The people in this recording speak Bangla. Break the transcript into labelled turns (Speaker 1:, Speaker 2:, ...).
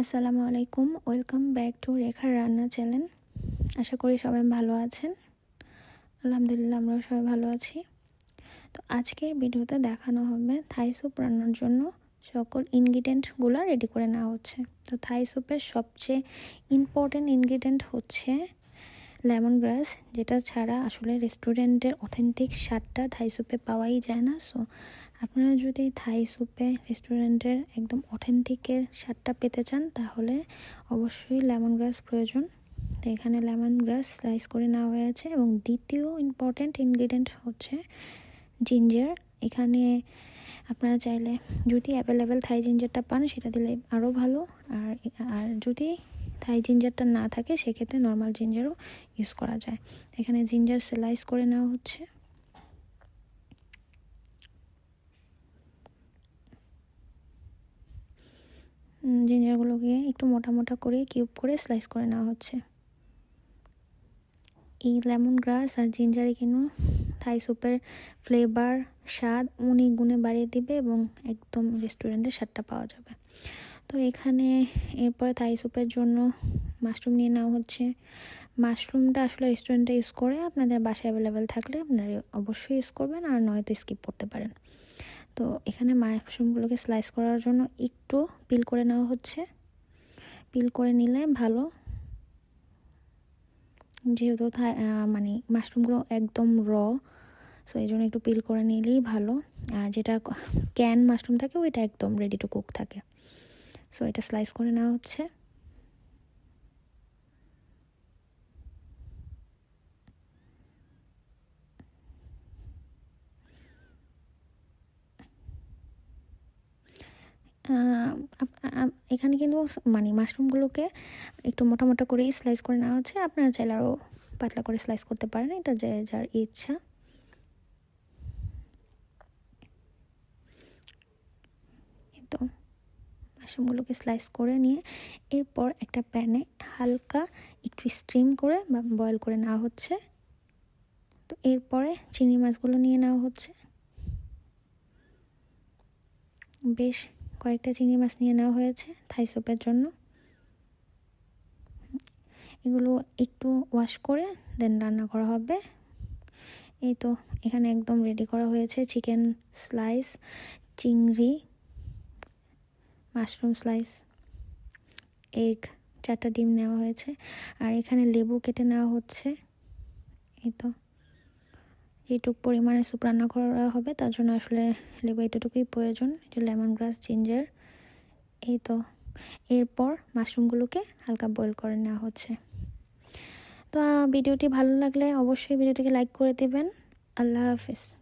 Speaker 1: আসসালামু আলাইকুম, ওয়েলকাম ব্যাক টু রেখার রান্না চ্যানেল। আশা করি সবাই ভালো আছেন। আলহামদুলিল্লাহ আমরাও সবাই ভালো আছি। তো আজকের ভিডিওতে দেখানো হবে থাই স্যুপ রান্নার জন্য সকল ইনগ্রিডিয়েন্টগুলো রেডি করে নেওয়া হচ্ছে। তো থাই স্যুপের সবচেয়ে ইম্পর্টেন্ট ইনগ্রিডিয়েন্ট হচ্ছে লেমন গ্রাস যেটা ছাড়া আসলে রেস্টুরেন্টের অথেন্টিক স্বাদটা থাই স্যুপে পাওয়াই যায় না। সো আপনারা যদি থাই স্যুপে রেস্টুরেন্টের একদম অথেন্টিকের স্বাদটা পেতে চান, তাহলে অবশ্যই লেমন গ্রাস প্রয়োজন। তো এখানে লেমন গ্রাস স্লাইস করে নেওয়া হয়েছে এবং দ্বিতীয় ইম্পর্ট্যান্ট ইনগ্রিডিয়েন্ট হচ্ছে জিঞ্জার এখানে আপনারা চাইলে যদি অ্যাভেলেবেল থাই জিঞ্জারটা পান, সেটা দিলে আরও ভালো। আর আর যদি থাই জিঞ্জারটা না থাকে, সেক্ষেত্রে নর্মাল জিঞ্জারও ইউজ করা যায়। এখানে জিঞ্জার স্লাইস করে নেওয়া হচ্ছে। জিঞ্জারগুলোকে একটু মোটা মোটা করে কিউব করে স্লাইস করে নেওয়া হচ্ছে। এই লেমন গ্রাস আর জিঞ্জারে কিন্তু থাই স্যুপের ফ্লেভার স্বাদ অনেক গুণে বাড়িয়ে দিবে এবং একদম রেস্টুরেন্টের স্বাদটা পাওয়া যাবে। তো এখানে এরপরে থাই স্যুপের জন্য মাশরুম নিয়ে নেওয়া হচ্ছে। মাশরুমটা আসলে রেস্টুরেন্টে ইউজ করে আপনাদের বাসায় অ্যাভেলেবেল থাকলে আপনারা অবশ্যই ইউজ করবেন আর নয়তো স্কিপ করতে পারেন। তো এখানে মাশরুমগুলোকে স্লাইস করার জন্য একটু পিল করে নেওয়া হচ্ছে। পিল করে নিলে ভালো। যেহেতু মানে মাশরুমগুলো একদম র সো এই জন্য একটু পিল করে নিলেই ভালো। আর যেটা ক্যান মাশরুম থাকে ওইটা একদম রেডি টু কুক থাকে। সো এটা স্লাইস করে নেওয়া হচ্ছে। এখানে কিন্তু মানে মাশরুমগুলোকে একটু মোটা মোটা করেই স্লাইস করে নেওয়া হচ্ছে। আপনারা চাইলে আরও পাতলা করে স্লাইস করতে পারেন। এটা যে যার ইচ্ছা। তো। মাশরুমগুলোকে স্লাইস করে নিয়ে এরপর একটা প্যানে হালকা একটু স্টিম করে বা বয়েল করে নেওয়া হচ্ছে। তো এরপরে চিংড়ি মাছগুলো নিয়ে নেওয়া হচ্ছে। বেশ কয়েকটা চিংড়ি মাছ নিয়ে নেওয়া হয়েছে থাই স্যুপের জন্য। এগুলো একটু ওয়াশ করে দেন রান্না করা হবে। এই তো এখানে একদম রেডি করা হয়েছে চিকেন স্লাইস চিংড়ি মাশরুম স্লাইস, এগ, চারটা ডিম নেওয়া হয়েছে। আর এখানে লেবু কেটে নেওয়া হচ্ছে। এই তো। যেটুক পরিমাণে স্যুপ রান্না করা হবে, তার জন্য আসলে লেবু এতটুকুই প্রয়োজন। যে লেমন গ্রাস জিঞ্জার, এই তো। এরপর মাশরুমগুলোকে হালকা বয়েল করে নেওয়া হচ্ছে। তো ভিডিওটি ভালো লাগলে অবশ্যই ভিডিওটিকে লাইক করে দেবেন। আল্লাহ হাফিজ।